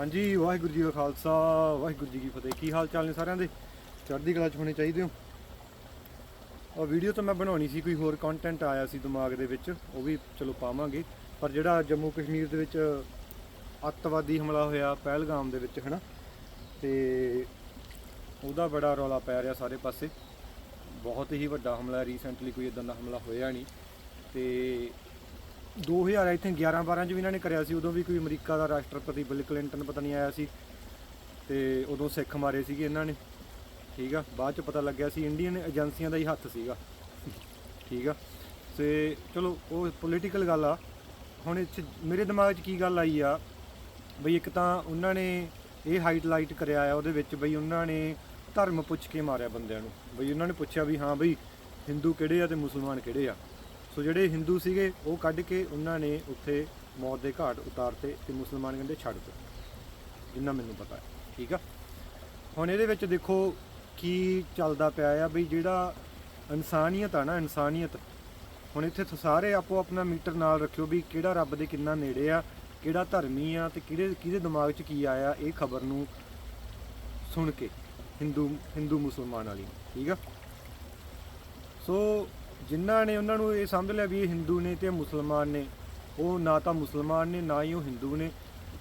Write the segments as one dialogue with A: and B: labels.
A: ਹਾਂਜੀ, ਵਾਹਿਗੁਰੂ ਜੀ ਕਾ ਖਾਲਸਾ, ਵਾਹਿਗੁਰੂ ਜੀ ਕੀ ਫਤਿਹ। ਕੀ ਹਾਲ ਚਾਲ ਨੇ ਸਾਰਿਆਂ ਦੇ? ਚੜ੍ਹਦੀ ਕਲਾ ਚ ਹੋਣੇ ਚਾਹੀਦੇ ਹੋ? ਉਹ ਵੀਡੀਓ ਤਾਂ ਮੈਂ ਬਣਾਉਣੀ ਸੀ, ਕੋਈ ਹੋਰ ਕੰਟੈਂਟ ਆਇਆ ਸੀ ਦਿਮਾਗ ਦੇ ਵਿੱਚ, ਉਹ ਵੀ ਚਲੋ ਪਾਵਾਂਗੇ। ਪਰ ਜਿਹੜਾ ਜੰਮੂ ਕਸ਼ਮੀਰ ਦੇ ਵਿੱਚ ਅੱਤਵਾਦੀ ਹਮਲਾ ਹੋਇਆ ਪਹਿਲਗਾਮ ਦੇ ਵਿੱਚ, ਹਨਾ? ਤੇ ਉਹਦਾ ਬੜਾ ਰੌਲਾ ਪੈ ਰਿਹਾ ਸਾਰੇ ਪਾਸੇ। ਬਹੁਤ ਹੀ ਵੱਡਾ ਹਮਲਾ ਰੀਸੈਂਟਲੀ ਕੋਈ ਇਦਾਂ ਦਾ ਹਮਲਾ ਹੋਇਆ ਨਹੀਂ। ਤੇ 2000 ਆਈ ਥਿੰਕ 11 12 ਚ ਵੀ ਇਹਨਾਂ ਨੇ ਕਰਿਆ ਸੀ, ਉਦੋਂ ਵੀ ਕੋਈ ਅਮਰੀਕਾ ਦਾ ਰਾਸ਼ਟਰਪਤੀ ਬਿਲ ਕਲਿੰਟਨ ਪਤਾ ਨਹੀਂ ਆਇਆ ਸੀ ਤੇ ਉਦੋਂ ਸਿੱਖ ਮਾਰੇ ਸੀਗੇ ਇਹਨਾਂ ਨੇ। ਠੀਕ ਆ, ਬਾਅਦ ਚ ਪਤਾ ਲੱਗਿਆ ਸੀ ਇੰਡੀਅਨ ਏਜੰਸੀਆਂ ਦਾ ਹੀ ਹੱਥ ਸੀਗਾ। ਠੀਕ ਆ, ਤੇ ਚਲੋ ਉਹ ਪੋਲੀਟੀਕਲ ਗੱਲ ਆ। ਹੁਣ ਇਹ 'ਚ ਮੇਰੇ ਦਿਮਾਗ 'ਚ ਕੀ ਗੱਲ ਆਈ ਆ, ਬਈ ਇੱਕ ਤਾਂ ਉਹਨਾਂ ਨੇ ਇਹ ਹਾਈਲਾਈਟ ਕਰਿਆ ਆ ਉਹਦੇ ਵਿੱਚ ਬਈ ਉਹਨਾਂ ਨੇ ਧਰਮ ਪੁੱਛ ਕੇ ਮਾਰਿਆ ਬੰਦਿਆਂ ਨੂੰ। ਬਈ ਉਹਨਾਂ ਨੇ ਪੁੱਛਿਆ ਵੀ ਹਾਂ ਬਈ ਹਿੰਦੂ ਕਿਹੜੇ ਆ ਤੇ ਮੁਸਲਮਾਨ ਕਿਹੜੇ ਆ? ਸੋ ਜਿਹੜੇ ਹਿੰਦੂ ਸੀਗੇ, ਉਹ ਕੱਢ ਕੇ ਉਹਨਾਂ ਨੇ ਉੱਥੇ ਮੌਤ ਦੇ ਘਾਟ ਉਤਾਰਤੇ ਤੇ ਮੁਸਲਮਾਨ ਕਹਿੰਦੇ ਛੱਡ ਦੋ ਜਿੰਨਾ ਮੈਨੂੰ ਪਤਾ ਹੈ, ਠੀਕ ਆ? ਹੁਣ ਇਹਦੇ ਵਿੱਚ ਦੇਖੋ ਕੀ ਚੱਲਦਾ ਪਿਆ ਆ ਵੀ ਜਿਹੜਾ ਇਨਸਾਨੀਅਤ ਆ ਨਾ, ਇਨਸਾਨੀਅਤ, ਹੁਣ ਇੱਥੇ ਸਾਰੇ ਆਪੋ ਆਪਣਾ ਮੀਟਰ ਨਾਲ ਰੱਖਿਓ ਵੀ ਕਿਹੜਾ ਰੱਬ ਦੇ ਕਿੰਨਾ ਨੇੜੇ ਆ, ਕਿਹੜਾ ਧਰਮੀ ਆ ਤੇ ਕਿਹਦੇ ਕਿਹਦੇ ਦਿਮਾਗ 'ਚ ਕੀ ਆਇਆ, ਇਹ ਖਬਰ ਨੂੰ ਸੁਣ ਕੇ ਹਿੰਦੂ ਹਿੰਦੂ ਮੁਸਲਮਾਨ ਵਾਲੀ, ਠੀਕ ਆ? ਸੋ ਜਿਨ੍ਹਾਂ ਨੇ ਉਹਨਾਂ ਨੂੰ ਇਹ ਸਮਝ ਲਿਆ ਵੀ ਇਹ ਹਿੰਦੂ ਨੇ ਤੇ ਇਹ ਮੁਸਲਮਾਨ ਨੇ ਉਹ ਨਾ ਤਾਂ ਮੁਸਲਮਾਨ ਨੇ ਨਾ ਹੀ ਉਹ ਹਿੰਦੂ ਨੇ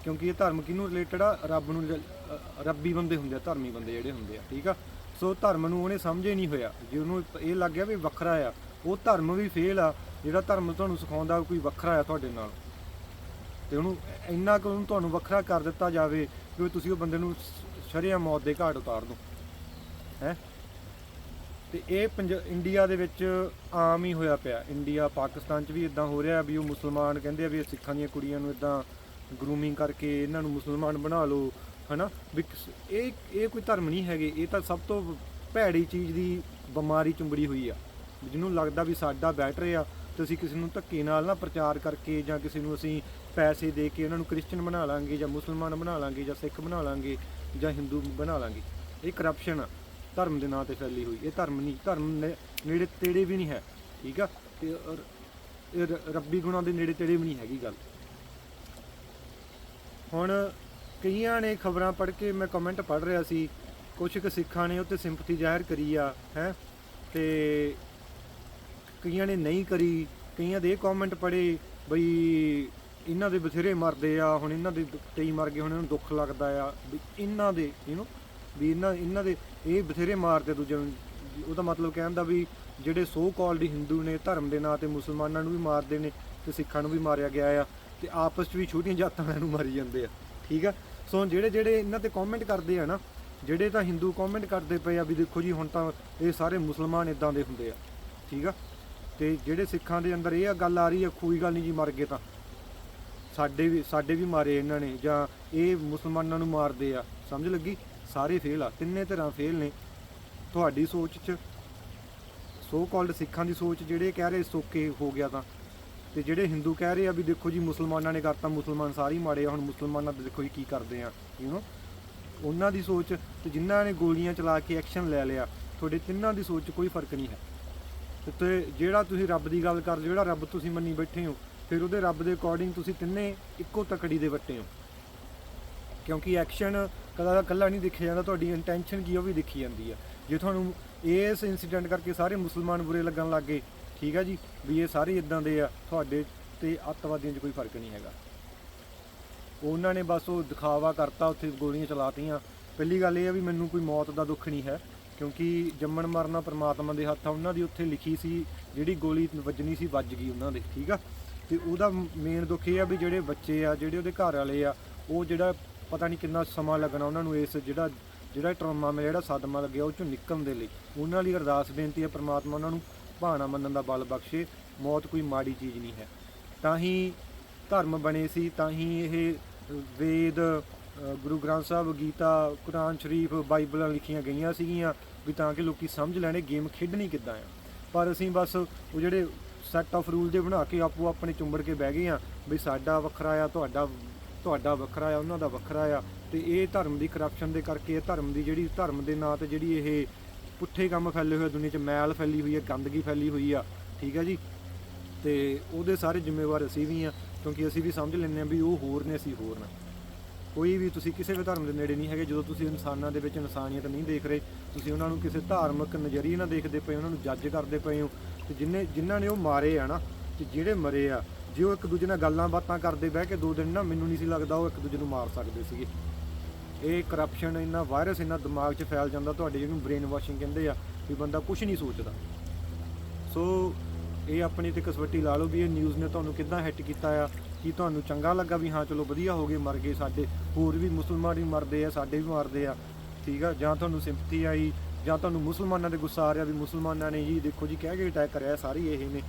A: ਕਿਉਂਕਿ ਇਹ ਧਰਮ ਕਿਹਨੂੰ ਰਿਲੇਟਡ ਆ? ਰੱਬ ਨੂੰ ਰਿਲ- ਅ, ਰੱਬੀ ਬੰਦੇ ਹੁੰਦੇ ਆ ਧਰਮੀ ਬੰਦੇ ਜਿਹੜੇ ਹੁੰਦੇ ਆ ਠੀਕ ਆ? ਸੋ ਧਰਮ ਨੂੰ ਉਹਨੇ ਸਮਝੇ ਨਹੀਂ ਹੋਇਆ ਜੇ ਉਹਨੂੰ ਇਹ ਲੱਗ ਗਿਆ ਵੀ ਵੱਖਰਾ ਆ ਉਹ ਧਰਮ ਵੀ ਫੇਲ ਆ ਜਿਹੜਾ ਧਰਮ ਤੁਹਾਨੂੰ ਸਿਖਾਉਂਦਾ ਕੋਈ ਵੱਖਰਾ ਆ ਤੁਹਾਡੇ ਨਾਲ। ਤੇ ਉਹਨੂੰ ਇੰਨਾ ਕੁ ਉਹਨੂੰ ਤੁਹਾਨੂੰ ਵੱਖਰਾ ਕਰ ਦਿੱਤਾ ਜਾਵੇ ਕਿ ਤੁਸੀਂ ਉਹ ਬੰਦੇ ਨੂੰ ਸ਼ਰਿਆ ਮੌਤ ਦੇ ਘਾਟ ਉਤਾਰ ਦਿਓ ਹੈ? ਤੇ ਇਹ ਪੰਜ, ਇੰਡੀਆ ਦੇ ਵਿੱਚ ਆਮ ਹੀ ਹੋਇਆ ਪਿਆ। ਇੰਡੀਆ, ਪਾਕਿਸਤਾਨ 'ਚ ਵੀ ਇਦਾਂ ਹੋ ਰਿਹਾ ਵੀ ਉਹ ਮੁਸਲਮਾਨ ਕਹਿੰਦੇ ਆ ਵੀ ਸਿੱਖਾਂ ਦੀਆਂ ਕੁੜੀਆਂ ਨੂੰ ਇਦਾਂ ਗਰੂਮਿੰਗ ਕਰਕੇ ਇਹਨਾਂ ਨੂੰ ਮੁਸਲਮਾਨ ਬਣਾ ਲਓ, ਹਨਾ? ਵੀ ਕਿਸ- ਇਹ ਇਹ ਕੋਈ ਧਰਮ ਨਹੀਂ ਹੈਗੇ। ਇਹ ਤਾਂ ਸਭ ਤੋਂ ਭੈੜੀ ਚੀਜ਼ ਦੀ ਬਿਮਾਰੀ ਚੁੰਬੜੀ ਹੋਈ ਆ। ਵੀ ਜਿਹਨੂੰ ਲੱਗਦਾ ਵੀ ਸਾਡਾ ਬੈਟਰ ਆ ਤੇ ਅਸੀਂ ਕਿਸੇ ਨੂੰ ਧੱਕੇ ਨਾਲ ਨਾ ਪ੍ਰਚਾਰ ਕਰਕੇ ਜਾਂ ਕਿਸੇ ਨੂੰ ਅਸੀਂ ਪੈਸੇ ਦੇ ਕੇ ਉਹਨਾਂ ਨੂੰ ਕ੍ਰਿਸਚੀਅਨ ਬਣਾ ਲਾਂਗੇ ਜਾਂ ਮੁਸਲਮਾਨ ਬਣਾ ਲਾਂਗੇ ਜਾਂ ਸਿੱਖ ਬਣਾ ਲਾਂਗੇ ਜਾਂ ਹਿੰਦੂ ਬਣਾ ਲਾਂਗੇ। ਇਹ ਕਰਪਸ਼ਨ ਆ। ਧਰਮ ਦੇ ਨਾਂ ਤੇ ਫੈਲੀ ਹੋਈ। ਇਹ ਧਰਮ ਨਹੀਂ, ਧਰਮ ਨੇ- ਨੇੜੇ ਤੇੜੇ ਵੀ ਨਹੀਂ ਹੈ, ਠੀਕ ਆ? ਤੇ ਔਰ ਇਹ ਰ- ਰੱਬੀ ਗੁਣਾਂ ਦੇ ਨੇੜੇ ਤੇੜੇ ਵੀ ਨਹੀਂ ਹੈਗੀ ਗੱਲ। ਹੁਣ ਕਈਆਂ ਨੇ ਖਬਰਾਂ ਪੜ੍ਹ ਕੇ ਮੈਂ ਕਮੈਂਟ ਪੜ੍ਹ ਰਿਹਾ ਸੀ ਕੁਝ ਕੁ ਸਿੱਖਾਂ ਨੇ ਉੱਤੇ ਸਿੰਪਥੀ ਜ਼ਾਹਿਰ ਕਰੀ ਆ, ਹੈ? ਤੇ ਕਈਆਂ ਨੇ ਨਹੀਂ ਕਰੀ, ਕਈਆਂ ਦੇ ਇਹ ਕਮੈਂਟ ਪੜ੍ਹੇ ਬਈ ਇਹਨਾਂ ਦੇ ਬਥੇਰੇ ਮਰਦੇ ਆ, ਹੁਣ ਇਹਨਾਂ ਦੇ ਕਈ ਮਰ ਗਏ, ਹੁਣ ਇਹਨਾਂ ਨੂੰ ਦੁੱਖ ਲੱਗਦਾ ਆ, ਵੀ ਇਹਨਾਂ ਦੇ ਯੂ نو ਵੀ ਇਹਨਾਂ ਇਹਨਾਂ ਦੇ ਇਹ ਬਥੇਰੇ ਮਾਰਦੇ ਦੂਜੇ ਨੂੰ। ਉਹਦਾ ਮਤਲਬ ਕਹਿਣ ਦਾ ਵੀ ਜਿਹੜੇ ਸੋ ਕਾਲਡ ਹਿੰਦੂ ਨੇ ਧਰਮ ਦੇ ਨਾਂ ਤੇ ਮੁਸਲਮਾਨਾਂ ਨੂੰ ਵੀ ਮਾਰਦੇ ਨੇ ਤੇ ਸਿੱਖਾਂ ਨੂੰ ਵੀ ਮਾਰਿਆ ਗਿਆ ਆ ਤੇ ਆਪਸ 'ਚ ਵੀ ਛੋਟੀਆਂ ਜਾਤਾਂ ਨੂੰ ਮਾਰੀ ਜਾਂਦੇ ਆ। ਠੀਕ ਆ? ਸੋ ਜਿਹੜੇ ਜਿਹੜੇ ਇਹਨਾਂ ਤੇ ਕਮੈਂਟ ਕਰਦੇ ਆ ਨਾ, ਜਿਹੜੇ ਤਾਂ ਹਿੰਦੂ ਕਮੈਂਟ ਕਰਦੇ ਪਏ ਆ ਵੀ ਦੇਖੋ ਜੀ ਹੁਣ ਤਾਂ ਇਹ ਸਾਰੇ ਮੁਸਲਮਾਨ ਇਦਾਂ ਦੇ ਹੁੰਦੇ ਆ। ਠੀਕ ਆ? ਤੇ ਜਿਹੜੇ ਸਿੱਖਾਂ ਦੇ ਅੰਦਰ ਇਹ ਗੱਲ ਆ ਰਹੀ ਆ, ਕੋਈ ਗੱਲ ਨਹੀਂ ਜੀ ਮਰ ਗਏ ਤਾਂ। ਸਾਡੇ ਵੀ ਸਾਡੇ ਵੀ ਮਾਰੇ ਇਹਨਾਂ ਨੇ ਜਾਂ ਇਹ ਮੁਸਲਮਾਨਾਂ ਨੂੰ ਮਾਰਦੇ ਆ। ਸਮਝ ਲੱਗੀ? ਸਾਰੇ ਫੇਲ ਆ, ਤਿੰਨੇ ਤਰ੍ਹਾਂ ਫੇਲ ਨੇ। ਤੁਹਾਡੀ ਸੋਚ 'ਚ ਸੋ ਕਾਲਡ ਸਿੱਖਾਂ ਦੀ ਸੋਚ ਜਿਹੜੇ ਕਹਿ ਰਹੇ ਸੋਕੇ ਹੋ ਗਿਆ ਤਾਂ। ਤੇ ਜਿਹੜੇ ਹਿੰਦੂ ਕਹਿ ਰਹੇ ਆ ਵੀ ਦੇਖੋ ਜੀ ਮੁਸਲਮਾਨਾਂ ਨੇ ਕਰਤਾ, ਮੁਸਲਮਾਨ ਸਾਰੇ ਹੀ ਮਾੜੇ ਆ, ਹੁਣ ਮੁਸਲਮਾਨਾਂ ਦੇ ਦੇਖੋ ਜੀ ਕੀ ਕਰਦੇ ਆ ਯੂ نو ਉਹਨਾਂ ਦੀ ਸੋਚ, ਤੇ ਜਿਨ੍ਹਾਂ ਨੇ ਗੋਲੀਆਂ ਚਲਾ ਕੇ ਐਕਸ਼ਨ ਲੈ ਲਿਆ, ਤੁਹਾਡੇ ਤਿੰਨਾਂ ਦੀ ਸੋਚ 'ਚ ਕੋਈ ਫ਼ਰਕ ਨਹੀਂ ਹੈ। ਤੇ ਜਿਹੜਾ ਤੁਸੀਂ ਰੱਬ ਦੀ ਗੱਲ ਕਰ ਜਿਹੜਾ ਰੱਬ ਤੁਸੀਂ ਮੰਨੀ ਬੈਠੇ ਹੋ, ਫਿਰ ਉਹਦੇ ਰੱਬ ਦੇ ਅਕੋਰਡਿੰਗ ਤੁਸੀਂ ਤਿੰਨੇ ਇੱਕੋ ਤਕੜੀ ਦੇ ਵੱਟੇ ਹੋ। ਕਿਉਂਕਿ ਐਕਸ਼ਨ ਕਦਾ ਕੱਲਾ ਨਹੀਂ ਦੇਖਿਆ ਜਾਂਦਾ, ਤੁਹਾਡੀ ਇੰਟੈਂਸ਼ਨ ਕੀ ਉਹ ਵੀ ਦੇਖੀ ਜਾਂਦੀ ਆ। ਜੇ ਤੁਹਾਨੂੰ ਇਸ ਇਨਸੀਡੈਂਟ ਕਰਕੇ ਸਾਰੇ ਮੁਸਲਮਾਨ ਬੁਰੇ ਲੱਗਣ ਲੱਗ ਗਏ, ਠੀਕ ਆ ਜੀ, ਵੀ ਇਹ ਸਾਰੇ ਇਦਾਂ ਦੇ ਆ, ਤੁਹਾਡੇ ਤੇ ਅੱਤਵਾਦੀਆਂ 'ਚ ਕੋਈ ਫ਼ਰਕ ਨਹੀਂ ਹੈਗਾ। ਉਹਨਾਂ ਨੇ ਬਸ ਉਹ ਦਿਖਾਵਾ ਕਰਤਾ, ਉੱਥੇ ਗੋਲੀਆਂ ਚਲਾਤੀਆਂ। ਪਹਿਲੀ ਗੱਲ ਇਹ ਆ ਵੀ ਮੈਨੂੰ ਕੋਈ ਮੌਤ ਦਾ ਦੁੱਖ ਨਹੀਂ ਹੈ, ਕਿਉਂਕਿ ਜੰਮਣ ਮਰਨਾ ਪਰਮਾਤਮਾ ਦੇ ਹੱਥ ਆ ਉਹਨਾਂ ਦੀ ਉੱਥੇ ਲਿਖੀ ਸੀ, ਜਿਹੜੀ ਗੋਲੀ ਵੱਜਣੀ ਸੀ, ਵੱਜ ਗਈ ਉਹਨਾਂ ਦੇ, ਠੀਕ ਆ। ਤੇ ਉਹਦਾ ਮੇਨ ਦੁੱਖ ਇਹ ਆ ਵੀ ਜਿਹੜੇ ਬੱਚੇ ਆ, ਜਿਹੜੇ ਉਹਦੇ ਘਰ ਵਾਲੇ ਆ, ਉਹ ਜਿਹੜਾ ਪਤਾ ਨਹੀਂ ਕਿੰਨਾ ਸਮਾਂ ਲੱਗਣਾ ਉਹਨਾਂ ਨੂੰ ਇਸ ਜਿਹੜਾ ਜਿਹੜਾ ਟਰਾਮਾ ਮੇ ਜਿਹੜਾ ਸਦਮਾ ਲੱਗਿਆ ਉਹ ਚੋਂ ਨਿਕਲਣ ਦੇ ਲਈ। ਉਹਨਾਂ ਲਈ ਅਰਦਾਸ ਬੇਨਤੀ ਹੈ ਪ੍ਰਮਾਤਮਾ ਉਹਨਾਂ ਨੂੰ ਭਾਣਾ ਮੰਨਣ ਦਾ ਬਲ ਬਖਸ਼ੇ, ਮੌਤ ਕੋਈ ਮਾੜੀ ਚੀਜ਼ ਨਹੀਂ ਹੈ। ਤਾਂ ਹੀ ਧਰਮ ਬਣੇ ਸੀ, ਤਾਂ ਹੀ ਇਹ ਵੇਦ ਗੁਰੂ ਗ੍ਰੰਥ ਸਾਹਿਬ, ਗੀਤਾ, ਕੁਰਾਨ ਸ਼ਰੀਫ, ਬਾਈਬਲਾਂ ਲਿਖੀਆਂ ਗਈਆਂ ਸੀਗੀਆਂ ਵੀ ਤਾਂ ਕਿ ਲੋਕੀ ਸਮਝ ਲੈਣੇ ਗੇਮ ਖੇਡਣੀ ਕਿੱਦਾਂ ਆ। ਪਰ ਅਸੀਂ ਬਸ ਉਹ ਜਿਹੜੇ ਸੈੱਟ ਆਫ ਰੂਲ ਦੇ ਬਣਾ ਕੇ ਆਪੋ ਆਪਣੇ ਚੁੰਬੜ ਕੇ ਬਹਿ ਗਏ ਆ ਵੀ ਸਾਡਾ ਵੱਖਰਾ ਆ, ਤੁਹਾਡਾ ਤੁਹਾਡਾ ਵੱਖਰਾ ਆ ਉਹਨਾਂ ਦਾ ਵੱਖਰਾ ਆ ਤੇ ਇਹ ਧਰਮ ਦੀ ਕਰਪਸ਼ਨ ਦੇ ਕਰਕੇ ਇਹ ਧਰਮ ਦੀ ਜਿਹੜੀ ਧਰਮ ਦੇ ਨਾਂ ਤੇ ਜਿਹੜੀ ਇਹ ਪੁੱਠੇ ਕੰਮ ਫੈਲੇ ਹੋਏ ਆ ਦੁਨੀਆ 'ਚ ਮੈਲ ਫੈਲੀ ਹੋਈ ਹੈ ਗੰਦਗੀ ਫੈਲੀ ਹੋਈ ਆ ਠੀਕ ਆ ਜੀ? ਤੇ ਉਹਦੇ ਸਾਰੇ ਜ਼ਿੰਮੇਵਾਰ ਅਸੀਂ ਵੀ ਆ ਕਿਉਂਕਿ ਅਸੀਂ ਵੀ ਸਮਝ ਲੈਂਦੇ ਆ ਵੀ ਉਹ ਹੋਰ ਨੇ ਅਸੀਂ ਹੋਰ ਨਾ। ਕੋਈ ਵੀ ਤੁਸੀਂ ਕਿਸੇ ਵੀ ਧਰਮ ਦੇ ਨੇੜੇ ਨਹੀਂ ਹੈਗੇ ਜਦੋਂ ਤੁਸੀਂ ਇਨਸਾਨਾਂ ਦੇ ਵਿੱਚ ਇਨਸਾਨੀਅਤ ਨਹੀਂ ਦੇਖ ਰਹੇ ਤੁਸੀਂ ਉਹਨਾਂ ਨੂੰ ਕਿਸੇ ਧਾਰਮਿਕ ਨਜ਼ਰੀਏ ਨਾਲ ਦੇਖਦੇ ਪਏ ਹੋ, ਉਹਨਾਂ ਨੂੰ ਜੱਜ ਕਰਦੇ ਪਏ ਹੋ ਤੇ ਜਿੰਨੇ ਜਿਨ੍ਹਾਂ ਨੇ ਉਹ ਮਾਰੇ ਆ ਨਾ ਤੇ ਜਿਹੜੇ ਮਰੇ ਆ ਜੇ ਉਹ ਇੱਕ ਦੂਜੇ ਨਾਲ ਗੱਲਾਂ ਬਾਤਾਂ ਕਰਦੇ ਬਹਿ ਕੇ ਦੋ ਦਿਨ ਨਾ ਮੈਨੂੰ ਨਹੀਂ ਸੀ ਲੱਗਦਾ ਉਹ ਇੱਕ ਦੂਜੇ ਨੂੰ ਮਾਰ ਸਕਦੇ ਸੀਗੇ। ਇਹ ਕਰਪਸ਼ਨ ਇੰਨਾ ਵਾਇਰਸ ਇੰਨਾ ਦਿਮਾਗ 'ਚ ਫੈਲ ਜਾਂਦਾ ਤੁਹਾਡੇ ਜਿਹਨੂੰ ਬ੍ਰੇਨ ਵਾਸ਼ਿੰਗ ਕਹਿੰਦੇ ਆ ਵੀ ਬੰਦਾ ਕੁਝ ਨਹੀਂ ਸੋਚਦਾ। ਸੋ ਇਹ ਆਪਣੀ ਤੇ ਕਸਵੱਟੀ ਲਾ ਲਓ ਵੀ ਇਹ ਨਿਊਜ਼ ਨੇ ਤੁਹਾਨੂੰ ਕਿੱਦਾਂ ਹਿੱਟ ਕੀਤਾ ਆ, ਕੀ ਤੁਹਾਨੂੰ ਚੰਗਾ ਲੱਗਾ ਵੀ ਹਾਂ ਚਲੋ ਵਧੀਆ ਹੋ ਗਏ, ਮਰ ਗਏ ਸਾਡੇ, ਹੋਰ ਵੀ ਮੁਸਲਮਾਨ ਵੀ ਮਰਦੇ ਆ, ਸਾਡੇ ਵੀ ਮਰਦੇ ਆ, ਠੀਕ ਆ? ਜਾਂ ਤੁਹਾਨੂੰ ਸਿੰਪਥੀ ਆਈ, ਜਾਂ ਤੁਹਾਨੂੰ ਮੁਸਲਮਾਨਾਂ ਦੇ ਗੁੱਸਾ ਆ ਰਿਹਾ ਵੀ ਮੁਸਲਮਾਨਾਂ ਨੇ ਜੀ ਦੇਖੋ ਜੀ, ਕਹਿ ਕੇ ਅਟੈਕ ਕਰਿਆ ਸਾਰੀ ਇਹ ਨੇ।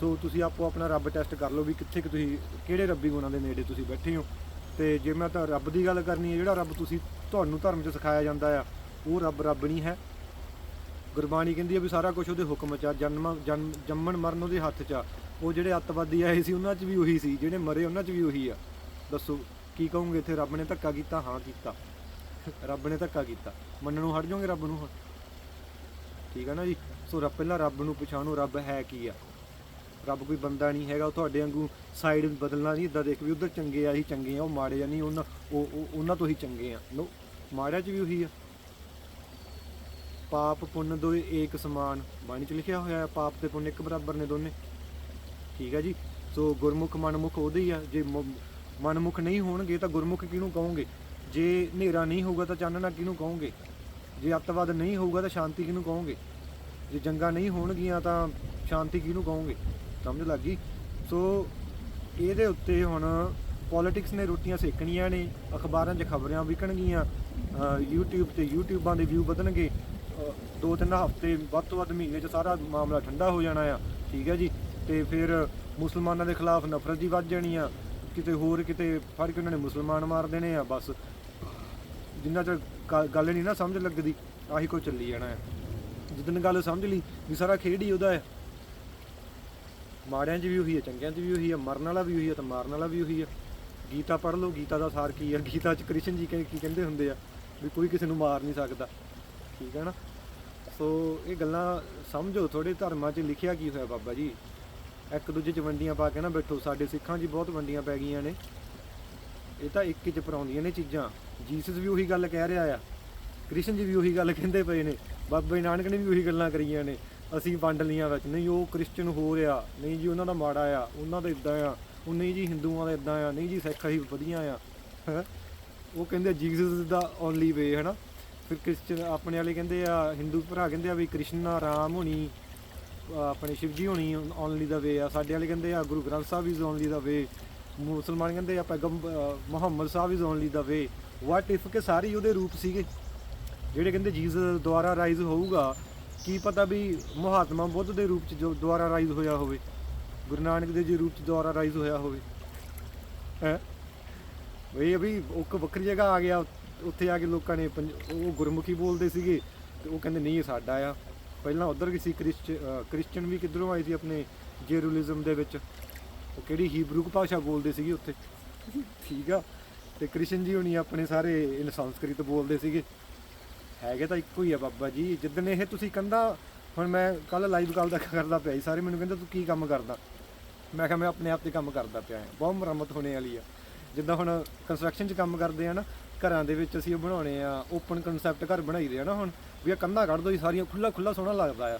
A: ਸੋ ਤੁਸੀਂ ਆਪੋ ਆਪਣਾ ਰੱਬ ਟੈਸਟ ਕਰ ਲਓ ਵੀ ਕਿੱਥੇ ਕਿ ਤੁਸੀਂ, ਕਿਹੜੇ ਰੱਬੀ ਗੁਣਾਂ ਦੇ ਨੇੜੇ ਤੁਸੀਂ ਬੈਠੇ ਹੋ। ਤੇ ਜੇ ਮੈਂ ਤਾਂ ਰੱਬ ਦੀ ਗੱਲ ਕਰਨੀ ਹੈ, ਜਿਹੜਾ ਰੱਬ ਤੁਸੀਂ ਤੁਹਾਨੂੰ ਧਰਮ 'ਚ ਸਿਖਾਇਆ ਜਾਂਦਾ ਆ, ਉਹ ਰੱਬ ਰੱਬ ਨਹੀਂ ਹੈ। ਗੁਰਬਾਣੀ ਕਹਿੰਦੀ ਆ ਵੀ ਸਾਰਾ ਕੁਝ ਉਹਦੇ ਹੁਕਮ 'ਚ ਆ, ਜਨਮ ਜਨਮ ਜੰਮਣ ਮਰਨ ਉਹਦੇ ਹੱਥ 'ਚ ਆ। ਉਹ ਜਿਹੜੇ ਅੱਤਵਾਦੀ ਆਏ ਸੀ, ਉਹਨਾਂ 'ਚ ਵੀ ਉਹੀ ਸੀ, ਜਿਹੜੇ ਮਰੇ ਉਹਨਾਂ 'ਚ ਵੀ ਉਹੀ ਆ। ਦੱਸੋ, ਕੀ ਕਹੋਗੇ ਇੱਥੇ? ਰੱਬ ਨੇ ਧੱਕਾ ਕੀਤਾ? ਹਾਂ, ਕੀਤਾ। ਰੱਬ ਨੇ ਧੱਕਾ ਕੀਤਾ। ਮੰਨਣੋਂ ਹਟ ਜਾਓਗੇ ਰੱਬ ਨੂੰ ਹੁਣ? ਠੀਕ ਆ ਨਾ ਜੀ? ਸੋ ਰੱਬ ਪਹਿਲਾਂ ਰੱਬ ਨੂੰ ਪਛਾਣੋ, ਰੱਬ ਹੈ ਕੀ ਆ? ਰੱਬ ਕੋਈ ਬੰਦਾ ਨਹੀਂ ਹੈਗਾ, ਉਹ ਤੁਹਾਡੇ ਵਾਂਗੂ ਸਾਈਡ ਬਦਲਣਾ ਨਹੀਂ ਇਦਾਂ ਦੇਖ ਵੀ ਉਧਰ ਚੰਗੇ ਆ ਹੀ ਚੰਗੇ ਆ, ਉਹ ਮਾੜੇ ਆ, ਨਹੀਂ, ਉਹਨਾਂ, ਉਹ ਉਹਨਾਂ ਤੋਂ ਹੀ ਚੰਗੇ ਆ। ਨੋ, ਮਾੜਿਆਂ 'ਚ ਵੀ ਉਹੀ ਆ। ਪਾਪ, ਪੁੰਨ ਦੋਏ ਏਕ ਸਮਾਨ। ਬਾਣੀ 'ਚ ਲਿਖਿਆ ਹੋਇਆ ਹੈ, ਪਾਪ ਤੇ ਪੁੰਨ ਇੱਕ ਬਰਾਬਰ ਨੇ ਦੋਨੇ। ਠੀਕ ਹੈ ਜੀ? ਸੋ ਗੁਰਮੁਖ, ਮਨਮੁਖ ਉਹਦੇ ਹੀ ਆ। ਜੇ ਮ- ਮਨਮੁਖ ਨਹੀਂ ਹੋਣਗੇ ਤਾਂ ਗੁਰਮੁਖ ਕਿਹਨੂੰ ਕਹੋਗੇ? ਜੇ ਹਨੇਰਾ ਨਹੀਂ ਹੋਊਗਾ ਤਾਂ ਚਾਨਣਾ ਕਿਹਨੂੰ ਕਹੋਗੇ? ਜੇ ਅੱਤਵਾਦ ਨਹੀਂ ਹੋਊਗਾ ਤਾਂ ਸ਼ਾਂਤੀ ਕਿਹਨੂੰ ਕਹੋਗੇ? ਜੇ ਜੰਗਾਂ ਨਹੀਂ ਹੋਣਗੀਆਂ ਤਾਂ ਸ਼ਾਂਤੀ ਕਿਹਨੂੰ ਕਹੋਗੇ? ਸਮਝ ਲੱਗ ਗਈ। ਸੋ ਇਹਦੇ ਉੱਤੇ ਹੁਣ ਪੋਲਿਟਿਕਸ ਨੇ ਰੋਟੀਆਂ ਸੇਕਣੀਆਂ ਨੇ ਅਖਬਾਰਾਂ 'ਚ ਖਬਰਾਂ ਵਿਕਣਗੀਆਂ ਅ, YouTube ਤੇ YouTubeਾਂ ਦੇ ਵਿਊ ਵਧਣਗੇ। ਦੋ ਤਿੰਨ ਹਫ਼ਤੇ ਵੱਧ ਤੋਂ ਵੱਧ ਮਹੀਨੇ 'ਚ ਸਾਰਾ ਮਾਮਲਾ ਠੰਡਾ ਹੋ ਜਾਣਾ ਆ ਠੀਕ ਹੈ ਜੀ? ਤੇ ਫਿਰ ਮੁਸਲਮਾਨਾਂ ਦੇ ਖਿਲਾਫ ਨਫ਼ਰਤ ਦੀ ਵੱਧ ਜਾਣੀ ਆ ਕਿਤੇ ਹੋਰ ਕਿਤੇ ਫੜ ਕੇ ਉਹਨਾਂ ਨੇ ਮੁਸਲਮਾਨ ਮਾਰ ਦੇਣੇ ਆ ਬਸ। ਜਿੰਨਾ ਚਿਰ ਗ- ਗੱਲ ਨਹੀਂ ਨਾ ਸਮਝ ਲੱਗਦੀ ਆਹੀ ਕੋ ਚੱਲੀ ਜਾਣਾ ਹੈ ਜਿੱਦਨ ਗੱਲ ਸਮਝ ਲਈ ਵੀ ਸਾਰਾ ਖੇਡ ਹੀ ਉਹਦਾ ਹੈ ਮਾੜਿਆਂ 'ਚ ਵੀ ਉਹੀ ਹੈ, ਚੰਗਿਆਂ 'ਚ ਵੀ ਉਹੀ ਹੈ, ਮਰਨ ਵਾਲਾ ਵੀ ਉਹੀ ਹੈ ਤੇ ਮਾਰਨ ਵਾਲਾ ਵੀ ਉਹੀ ਹੈ। ਗੀਤਾ ਪੜ੍ਹ ਲਓ, ਗੀਤਾ ਦਾ ਸਾਰ ਕੀ ਹੈ? ਗੀਤਾ 'ਚ ਕ੍ਰਿਸ਼ਨ ਜੀ ਕਹਿ- ਕੀ ਕਹਿੰਦੇ ਹੁੰਦੇ ਆ ਵੀ ਕੋਈ ਕਿਸੇ ਨੂੰ ਮਾਰ ਨਹੀਂ ਸਕਦਾ। ਠੀਕ ਹੈ ਨਾ? ਸੋ ਇਹ ਗੱਲਾਂ ਸਮਝੋ ਥੋੜੇ ਧਰਮਾਂ 'ਚ ਲਿਖਿਆ ਕੀ ਹੋਇਆ ਬਾਬਾ ਜੀ? ਇੱਕ ਦੂਜੇ 'ਚ ਵੰਡੀਆਂ ਪਾ ਕੇ ਨਾ ਬੈਠੋ, ਸਾਡੇ ਸਿੱਖਾਂ 'ਚ ਬਹੁਤ ਵੰਡੀਆਂ ਪੈ ਗਈਆਂ ਨੇ। ਇਹ ਤਾਂ ਇੱਕ 'ਚ ਪਰਾਉਂਦੀਆਂ ਨੇ ਚੀਜ਼ਾਂ। ਜੀਸਸ ਵੀ ਉਹੀ ਗੱਲ ਕਹਿ ਰਿਹਾ ਆ। ਕ੍ਰਿਸ਼ਨ ਜੀ ਵੀ ਉਹੀ ਗੱਲ ਕਹਿੰਦੇ ਪਏ ਨੇ। ਬਾਬਾ ਨਾਨਕ ਨੇ ਵੀ ਉਹੀ ਗੱਲਾਂ ਕਰੀਆਂ ਨੇ। ਅਸੀਂ ਵੰਡ ਲੀਆਂ ਵਿੱਚ। ਨਹੀਂ, ਉਹ ਕ੍ਰਿਸਚਨ ਹੋ ਰਿਹਾ। ਨਹੀਂ ਜੀ, ਉਹਨਾਂ ਦਾ ਮਾੜਾ ਆ। ਉਹਨਾਂ ਦਾ ਇਦਾਂ ਆ। ਉਹ ਨਹੀਂ ਜੀ, ਹਿੰਦੂਆਂ ਦਾ ਇਦਾਂ ਆ। ਨਹੀਂ ਜੀ, ਸਿੱਖ ਅਸੀਂ ਵਧੀਆ ਆ। ਹੈਂ। ਉਹ ਕਹਿੰਦੇ ਜੀਸਸ ਦਾ ਓਨਲੀ ਵੇ ਹਨਾ? ਫਿਰ ਕ੍ਰਿਸਚਨ ਆਪਣੇ ਵਾਲੇ ਕਹਿੰਦੇ ਆ, ਹਿੰਦੂ ਭਰਾ ਕਹਿੰਦੇ ਆ ਵੀ ਕ੍ਰਿਸ਼ਨਾ ਰਾਮ ਹੋਣੀ, ਅਹ ਆਪਣੇ ਸ਼ਿਵਜੀ ਹੋਣੀ ਓਨਲੀ ਦਾ ਵੇ ਆ। ਸਾਡੇ ਵਾਲੇ ਕਹਿੰਦੇ ਆ, Guru Granth Sahib is only the ਵੇ ਮੁਸਲਮਾਨ ਕਹਿੰਦੇ ਆ, ਪੈਗੰਬ Muhammad Sahib is only the way what if ਕਿ ਸਾਰੇ ਹੀ ਉਹਦੇ ਰੂਪ ਸੀਗੇ। ਜਿਹੜੇ ਕਹਿੰਦੇ ਜੀਸਸ ਦੁਆਰਾ ਰਾਈਜ਼ ਹੋਊਗਾ ਕੀ ਪਤਾ ਵੀ ਮਹਾਤਮਾ ਬੁੱਧ ਦੇ ਰੂਪ ਚ ਜੋ ਦੁਆਰਾ ਰਾਈਜ਼ ਹੋਇਆ ਹੋਵੇ, ਗੁਰੂ ਨਾਨਕ ਦੇ ਜੀ ਰੂਪ ਚ ਦੁਆਰਾ ਰਾਈਜ਼ ਹੋਇਆ ਹੋਵੇ। ਹੈ? ਉਹ ਵੀ ਇੱਕ ਵੱਖਰੀ ਜਗ੍ਹਾ ਆ ਗਿਆ, ਉੱਥੇ ਆ ਕੇ ਲੋਕਾਂ ਨੇ ਪੰਜ- ਉਹ ਗੁਰਮੁਖੀ ਬੋਲਦੇ ਸੀਗੇ, ਤੇ ਉਹ ਕਹਿੰਦੇ ਨਹੀਂ ਇਹ ਸਾਡਾ ਆ। ਪਹਿਲਾਂ ਉਧਰ ਵੀ ਸੀ ਕ੍ਰਿਸਚੀਅਨ ਵੀ ਕਿੱਧਰੋਂ ਆਏ ਸੀ ਆਪਣੇ ਜੇਰੂਲਿਜ਼ਮ ਦੇ ਵਿੱਚ? ਉਹ ਕਿਹੜੀ ਹੀਬਰੂ ਭਾਸ਼ਾ ਬੋਲਦੇ ਸੀਗੇ ਉੱਥੇ? ਠੀਕ ਆ। ਤੇ ਕ੍ਰਿਸ਼ਨ ਜੀ ਹੁਣੀ ਆਪਣੇ ਸਾਰੇ ਇਨ ਸੰਸਕ੍ਰਿਤ ਬੋਲਦੇ ਸੀਗੇ। ਹੈਗੇ ਤਾਂ ਇੱਕੋ ਹੀ ਆ ਬਾਬਾ ਜੀ। ਜਿੱਦਣ ਇਹ ਤੁਸੀਂ ਕੰਦਾ ਹੁਣ ਮੈਂ ਕੱਲ ਲਾਈਵ ਕਾਲ ਦਾ ਕਰਦਾ ਪਿਆ ਸੀ। ਸਾਰੇ ਮੈਨੂੰ ਕਹਿੰਦੇ, ਤੂੰ ਕੀ ਕੰਮ ਕਰਦਾ? ਮੈਂ ਕਿਹਾ, ਮੈਂ ਆਪਣੇ ਆਪ ਤੇ ਕੰਮ ਕਰਦਾ ਪਿਆ ਹਾਂ। ਬਹੁਤ ਮੁਰੰਮਤ ਹੋਣੇ ਵਾਲੀ ਆ। ਜਿੱਦਾਂ ਹੁਣ ਕੰਸਟਰਕਸ਼ਨ 'ਚ ਕੰਮ ਕਰਦੇ ਆ ਨਾ, ਘਰਾਂ ਦੇ ਵਿੱਚ ਅਸੀਂ ਉਹ ਬਣਾਉਣੇ ਆ ਓਪਨ ਕਨਸੈਪਟ ਘਰ ਬਣਾਈਦੇ ਆ ਨਾ ਹੁਣ, ਵੀ ਆ ਕੰਧਾਂ ਕੱਢ ਦੋ ਜੀ, ਸਾਰੀਆਂ ਖੁੱਲਾ ਖੁੱਲਾ ਸੋਹਣਾ ਲੱਗਦਾ ਆ।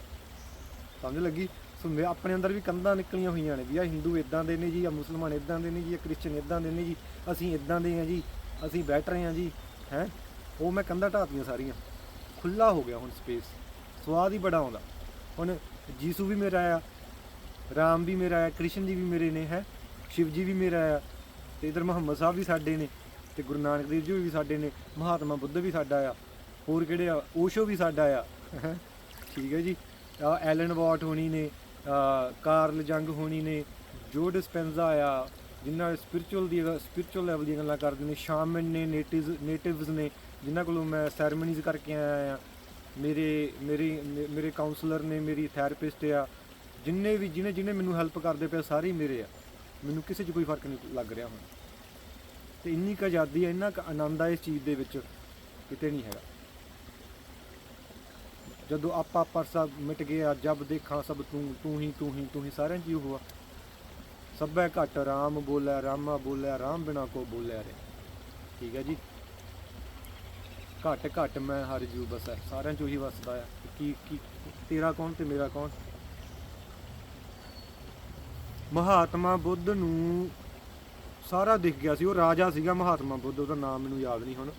A: ਸਮਝ ਲੱਗੀ? ਸੋ ਮੈਂ ਆਪਣੇ ਅੰਦਰ ਵੀ ਕੰਧਾਂ ਨਿਕਲੀਆਂ ਹੋਈਆਂ ਨੇ ਵੀ ਆ ਹਿੰਦੂ ਇਦਾਂ ਦੇ ਨੇ ਜੀ ਆ ਮੁਸਲਮਾਨ ਇਦਾਂ ਦੇ ਨੇ ਜੀ ਆ ਕ੍ਰਿਸਚੀਅਨ ਇਦਾਂ ਦੇ ਨੇ ਜੀ, ਅਸੀਂ ਇਦਾਂ ਦੇ ਆ ਜੀ, ਅਸੀਂ ਬੈਠ ਰਹੇ ਆ ਜੀ, ਹੈ? ਉਹ ਮੈਂ ਕੰਧਾਂ ਢਾਤੀਆਂ ਸਾਰੀਆਂ। ਖੁੱਲਾ ਹੋ ਗਿਆ ਹੁਣ ਸਪੇਸ ਸਵਾਦ ਹੀ ਬੜਾ ਆਉਂਦਾ। ਹੁਣ ਜੀਸੂ ਵੀ ਮੇਰਾ ਆ, ਰਾਮ ਵੀ ਮੇਰਾ ਆ, ਕ੍ਰਿਸ਼ਨ ਜੀ ਵੀ ਮੇਰੇ ਨੇ, ਹੈ? ਸ਼ਿਵ ਜੀ ਵੀ ਮੇਰਾ ਆ, ਤੇ ਇਧਰ ਮੁਹੰਮਦ ਸਾਹਿਬ ਵੀ ਸਾਡੇ ਨੇ, ਤੇ ਗੁਰੂ ਨਾਨਕ ਦੇਵ ਜੀ ਵੀ ਸਾਡੇ ਨੇ, ਮਹਾਤਮਾ ਬੁੱਧ ਵੀ ਸਾਡਾ ਆ, ਹੋਰ ਕਿਹੜੇ ਆ? ਓਸ਼ੋ ਵੀ ਸਾਡਾ ਆ। ਹੈਂ। ਠੀਕ ਹੈ ਜੀ। ਐਲਨ ਵਾਟ ਹੋਣੀ ਨੇ ਕਾਰਲ ਜੰਗ ਹੋਣੀ ਨੇ, ਜੋ ਡਿਸਪੈਂਜ਼ਾ ਆ ਜਿਨ੍ਹਾਂ ਸਪਿਰਚੁਅਲ ਦੀ ਸਪਿਰਚੁਅਲ ਲੈਵਲ ਦੀਆਂ ਗੱਲਾਂ ਕਰਦੇ ਨੇ ਸ਼ਾਮਨ ਨੇ ਨੇਟਿਵਸ ਨੇਟਿਵਸ ਨੇ ਜਿਨ੍ਹਾਂ ਕੋਲੋਂ ਮੈਂ ਸੈਰੇਮਨੀਜ਼ ਕਰਕੇ ਆਇਆ ਆ ਮੇਰੇ ਮੇਰੇ ਮੇਰੇ ਕਾਉਂਸਲਰ ਨੇ, ਮੇਰੀ ਥੈਰੇਪਿਸਟ ਆ, ਜਿੰਨੇ ਵੀ ਜਿਹਨੇ ਜਿਹਨੇ ਮੈਨੂੰ ਹੈਲਪ ਕਰਦੇ ਪਏ ਸਾਰੇ ਹੀ ਮੇਰੇ ਆ। ਮੈਨੂੰ ਕਿਸੇ 'ਚ ਕੋਈ ਫ਼ਰਕ ਨਹੀਂ ਲੱਗ ਰਿਹਾ ਹੁਣ। ਤੇ ਇੰਨੀ ਕੁ ਆਜ਼ਾਦੀ ਹੈ ਇੰਨਾ ਕੁ ਆਨੰਦ ਆ ਇਸ ਚੀਜ਼ ਦੇ ਵਿੱਚ, ਕਿਤੇ ਨਹੀਂ ਹੈਗਾ। ਜਦੋਂ ਆਪਾ ਪਰਸਾ ਮਿਟ ਗਿਆ ਜਬ ਦੇਖਾਂ ਸਭ ਤੂੰ ਤੂੰ ਹੀ ਤੂੰ ਹੀ ਤੂੰ ਹੀ, ਸਾਰਿਆਂ 'ਚ ਹੀ ਹੋਆ ਸਭੈ ਘਟ ਰਾਮ ਬੋਲਿਆ ਰਾਮਾ ਬੋਲਿਆ ਰਾਮ ਬਿਨਾ ਕੋ ਬੋਲਿਆ ਰੇ। ਠੀਕ ਹੈ ਜੀ? ਘੱਟ ਘੱਟ ਮੈਂ ਹਰ ਜੂ ਬਸ ਸਾਰਿਆਂ ਚੋਂ ਹੀ ਵਸਦਾ ਆ। ਕੀ ਕੀ, ਤੇਰਾ ਕੌਣ ਤੇ ਮੇਰਾ ਕੌਣ? ਮਹਾਤਮਾ ਬੁੱਧ ਨੂੰ ਸਾਰਾ ਦਿਖ ਗਿਆ ਸੀ, ਉਹ ਰਾਜਾ ਸੀਗਾ ਮਹਾਤਮਾ ਬੁੱਧ, ਉਹਦਾ ਨਾਮ ਮੈਨੂੰ ਯਾਦ ਨਹੀਂ ਹੁਣ।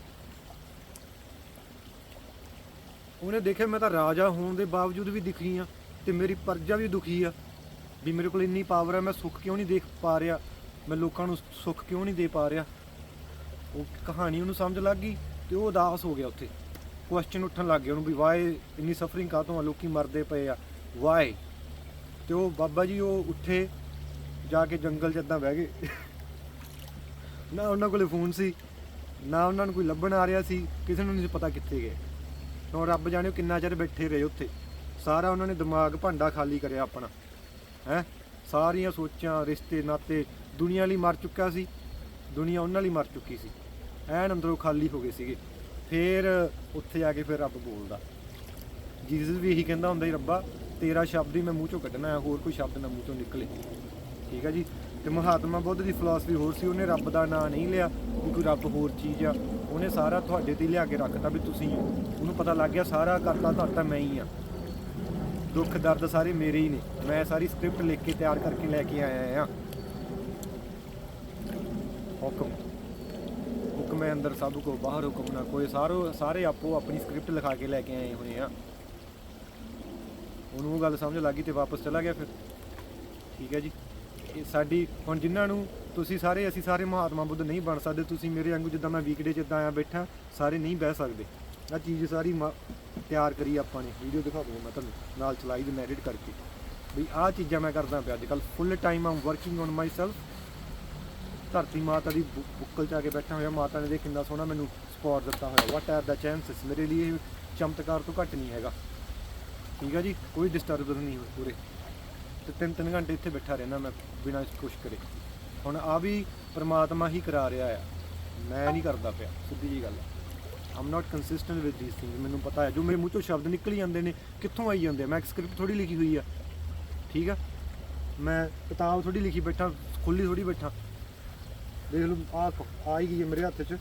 A: ਉਹਨੇ ਦੇਖਿਆ ਮੈਂ ਤਾਂ ਰਾਜਾ ਹੋਣ ਦੇ ਬਾਵਜੂਦ ਵੀ ਦੁਖੀ ਆ ਤੇ ਮੇਰੀ ਪਰਜਾ ਵੀ ਦੁਖੀ ਆ। ਵੀ ਮੇਰੇ ਕੋਲ ਇੰਨੀ ਪਾਵਰ ਹੈ ਮੈਂ ਸੁੱਖ ਕਿਉਂ ਨਹੀਂ ਦੇਖ ਪਾ ਰਿਹਾ? ਮੈਂ ਲੋਕਾਂ ਨੂੰ ਸੁੱਖ ਕਿਉਂ ਨਹੀਂ ਦੇ ਪਾ ਰਿਹਾ? ਉਹ ਕਹਾਣੀ ਉਹਨੂੰ ਸਮਝ ਲੱਗ ਗਈ। ਤੇ ਉਹ ਉਦਾਸ ਹੋ ਗਿਆ ਉੱਥੇ। ਕੁਐਸਚਨ ਉੱਠਣ ਲੱਗ ਗਿਆ ਉਹਨੂੰ ਵੀ, ਵਾਏ, ਇੰਨੀ ਸਫਰਿੰਗ ਕਾਹਤੋਂ ਆ? ਲੋਕੀ ਮਰਦੇ ਪਏ ਆ। ਵਾਏ। ਤੇ ਉਹ ਬਾਬਾ ਜੀ, ਉਹ ਉੱਠੇ, ਜਾ ਕੇ ਜੰਗਲ 'ਚ ਏਦਾਂ ਬਹਿ ਗਏ। ਨਾ ਉਹਨਾਂ ਕੋਲੇ ਫੋਨ ਸੀ, ਨਾ ਉਹਨਾਂ ਨੂੰ ਕੋਈ ਲੱਭਣ ਆ ਰਿਹਾ ਸੀ, ਕਿਸੇ ਨੂੰ ਨਹੀਂ ਸੀ ਪਤਾ ਕਿੱਥੇ ਗਏ। ਹੁਣ ਰੱਬ ਜਾਣੇ ਕਿੰਨਾ ਚਿਰ ਬੈਠੇ ਰਹੇ ਉੱਥੇ। ਸਾਰਾ ਉਹਨਾਂ ਨੇ ਦਿਮਾਗ ਭਾਂਡਾ ਖਾਲੀ ਕਰਿਆ ਆਪਣਾ। ਹੈ? ਸਾਰੀਆਂ ਸੋਚਾਂ, ਰਿਸ਼ਤੇ, ਨਾਤੇ, ਦੁਨੀਆ ਲਈ ਮਰ ਚੁੱਕਾ ਸੀ। ਦੁਨੀਆ ਉਹਨਾਂ ਲਈ ਮਰ ਚੁੱਕੀ ਸੀ। ਐਨ ਅੰਦਰੋਂ ਖਾਲੀ ਹੋ ਗਏ ਸੀਗੇ। ਫੇਰ ਉੱਥੇ ਜਾ ਕੇ ਫਿਰ ਰੱਬ ਬੋਲਦਾ। ਜੀਸਸ ਵੀ ਇਹੀ ਕਹਿੰਦਾ ਹੁੰਦਾ ਹੀ ਰੱਬਾ, ਤੇਰਾ ਸ਼ਬਦ ਹੀ ਮੈਂ ਮੂੰਹ ਚੋਂ ਕੱਢਣਾ ਹੈ, ਹੋਰ ਕੋਈ ਸ਼ਬਦ ਨਾ ਮੂੰਹ ਚੋਂ ਨਿਕਲੇ। ਠੀਕ ਹੈ ਜੀ? ਤੇ ਮਹਾਤਮਾ ਬੁੱਧ ਦੀ ਫਿਲਾਸਫੀ ਹੋਰ ਸੀ, ਉਹਨੇ ਰੱਬ ਦਾ ਨਾਂ ਨਹੀਂ ਲਿਆ ਵੀ ਕੋਈ ਰੱਬ ਹੋਰ ਚੀਜ਼ ਆ। ਉਹਨੇ ਸਾਰਾ ਤੁਹਾਡੇ ਤੇ ਲਿਆ ਕੇ ਰੱਖਤਾ ਵੀ ਤੁਸੀਂ ਹੋ ਉਹਨੂੰ ਪਤਾ ਲੱਗ ਗਿਆ ਸਾਰਾ ਕਰਤਾ, ਧਰਤਾ ਮੈਂ ਹੀ ਆ। ਦੁੱਖ, ਦਰਦ ਸਾਰੇ ਮੇਰੇ ਹੀ ਨੇ। ਮੈਂ ਸਾਰੀ ਸਕ੍ਰਿਪਟ ਲਿਖ ਕੇ ਤਿਆਰ ਕਰਕੇ ਲੈ ਕੇ ਆਇਆ ਆ। ਹੁਕਮ। ਹੁਕਮ ਹੈ ਅੰਦਰ ਸਭ ਕੋ ਬਾਹਰ ਹੁਕਮ ਨਾ ਕੋਈ, ਸਾਰੋ ਸਾਰੇ ਆਪੋ ਆਪਣੀ ਸਕ੍ਰਿਪਟ ਲਿਖਾ ਕੇ ਲੈ ਕੇ ਆਏ ਹੋਏ ਆ। ਉਹਨੂੰ ਉਹ ਗੱਲ ਸਮਝ ਲੱਗੀ ਤੇ ਵਾਪਸ ਚਲਾ ਗਿਆ ਫਿਰ। ਠੀਕ ਹੈ ਜੀ। ਇਹ ਸਾਡੀ ਹੁਣ ਜਿਨ੍ਹਾਂ ਨੂੰ ਤੁਸੀਂ ਸਾਰੇ, ਅਸੀਂ ਸਾਰੇ ਮਹਾਤਮਾ ਬੁੱਧ ਨਹੀਂ ਬਣ ਸਕਦੇ, ਤੁਸੀਂ ਮੇਰੇ ਵਾਂਗੂ ਜਿੱਦਾਂ ਮੈਂ ਵੀਕਡੇ ਚ ਇਦਾਂ ਆ ਬੈਠਾ, ਸਾਰੇ ਨਹੀਂ ਬਹਿ ਸਕਦੇ। ਆ ਚੀਜ਼ ਸਾਰੀ ਮ- ਤਿਆਰ ਕਰੀ ਆਪਾਂ ਨੇ। ਵੀਡੀਓ ਦਿਖਾ ਦੂੰਗਾ ਮੈਂ ਤੁਹਾਨੂੰ, ਨਾਲ ਚਲਾਈ ਦੇ ਐਡਿਟ ਕਰਕੇ। ਵੀ ਆਹ ਚੀਜ਼ਾਂ ਮੈਂ ਕਰਦਾ ਪਿਆ ਅੱਜ ਕੱਲ full time I'm working on myself ਧਰਤੀ ਮਾਤਾ ਦੀ ਬੁ- ਬੁੱਕਲ 'ਚ ਆ ਕੇ ਬੈਠਾ ਹੋਇਆ। ਮਾਤਾ ਨੇ ਦੇ ਕਿੰਨਾ ਸੋਹਣਾ ਮੈਨੂੰ ਸਪੋਰਟ ਦਿੱਤਾ ਹੋਇਆ। ਵਾਟ ਆਰ ਦਾ ਚਾਂਸਸ ਮੇਰੇ ਲਈ ਇਹ ਚਮਤਕਾਰ ਤੋਂ ਘੱਟ ਨਹੀਂ ਹੈਗਾ। ਠੀਕ ਆ ਜੀ? ਕੋਈ ਡਿਸਟਰਬੈਂਸ ਨਹੀਂ ਹੋਈ ਪੂਰੇ। ਤੇ ਤਿੰਨ ਤਿੰਨ ਘੰਟੇ ਇੱਥੇ ਬੈਠਾ ਰਹਿਣਾ ਮੈਂ ਬਿਨਾਂ ਕੁਛ ਕਰੇ। ਹੁਣ ਆ ਵੀ ਪ੍ਰਮਾਤਮਾ ਹੀ ਕਰਾ ਰਿਹਾ ਆ। ਮੈਂ ਨਹੀਂ ਕਰਦਾ ਪਿਆ। ਸਿੱਧੀ ਜੀ ਗੱਲ I'm not consistent with these things ਮੈਨੂੰ ਪਤਾ ਹੈ। ਜੋ ਮੇਰੇ ਮੂੰਹ ਚੋਂ ਸ਼ਬਦ ਨਿਕਲ ਹੀ ਜਾਂਦੇ ਨੇ, ਕਿੱਥੋਂ ਆਈ ਜਾਂਦੇ ਆ? ਮੈਂ ਇੱਕ ਸਕ੍ਰਿਪਟ ਥੋੜੀ ਲਿਖੀ ਹੋਈ ਆ। ਠੀਕ ਆ? ਮੈਂ ਕਿਤਾਬ ਥੋੜੀ ਲਿਖੀ ਬੈਠਾ ਖੁੱਲੀ ਥੋੜੀ ਬੈਠਾ। ਦੇਖ ਲਓ ਆ ਆ ਹੀ ਗਈ ਹੈ ਮੇਰੇ ਹੱਥ 'ਚ।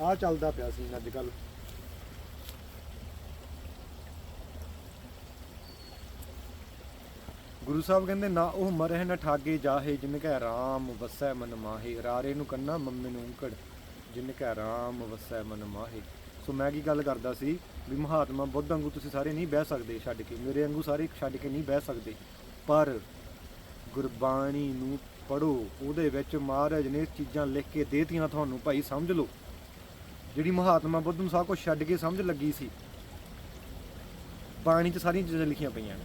A: ਆ ਚੱਲਦਾ ਪਿਆ ਸੀ ਅੱਜ ਕੱਲ ਗੁਰੂ ਸਾਹਿਬ ਕਹਿੰਦੇ, ਨਾ ਉਹ ਮਰਹਿ, ਨਾ ਠਾਗੇ ਜਾਹੇ, ਜਿਨ ਕੈ ਰਾਮ ਵਸੈ ਮਨ ਮਾਹੇ। ਰਾਰੇ ਨੂੰ ਕੰਨਾ, ਮੰਮੇ ਨੂੰ ਉਂਕੜ, ਜਿਨ ਕੈ ਰਾਮ ਵਸੈ ਮਨ ਮਾਹੇ। ਸੋ ਮੈਂ ਕੀ ਗੱਲ ਕਰਦਾ ਸੀ ਵੀ ਮਹਾਤਮਾ ਬੁੱਧ ਵਾਂਗੂ ਤੁਸੀਂ ਸਾਰੇ ਨਹੀਂ ਬਹਿ ਸਕਦੇ ਛੱਡ ਕੇ। ਮੇਰੇ ਵਾਂਗੂ ਸਾਰੇ ਛੱਡ ਕੇ ਨਹੀਂ ਬਹਿ ਸਕਦੇ। ਪਰ ਗੁਰਬਾਣੀ ਨੂੰ ਪੜੋ ਉਹਦੇ ਵਿੱਚ ਮਹਾਰਾਜ ਨੇ ਚੀਜ਼ਾਂ ਲਿਖ ਕੇ ਦੇਤੀਆਂ ਤੁਹਾਨੂੰ ਭਾਈ, ਸਮਝ ਲਓ। ਜਿਹੜੀ ਮਹਾਤਮਾ ਬੁੱਧ ਨੂੰ ਸਭ ਕੁਝ ਛੱਡ ਕੇ ਸਮਝ ਲੱਗੀ ਸੀ, ਬਾਣੀ 'ਚ ਸਾਰੀਆਂ ਚੀਜ਼ਾਂ ਲਿਖੀਆਂ ਪਈਆਂ ਨੇ।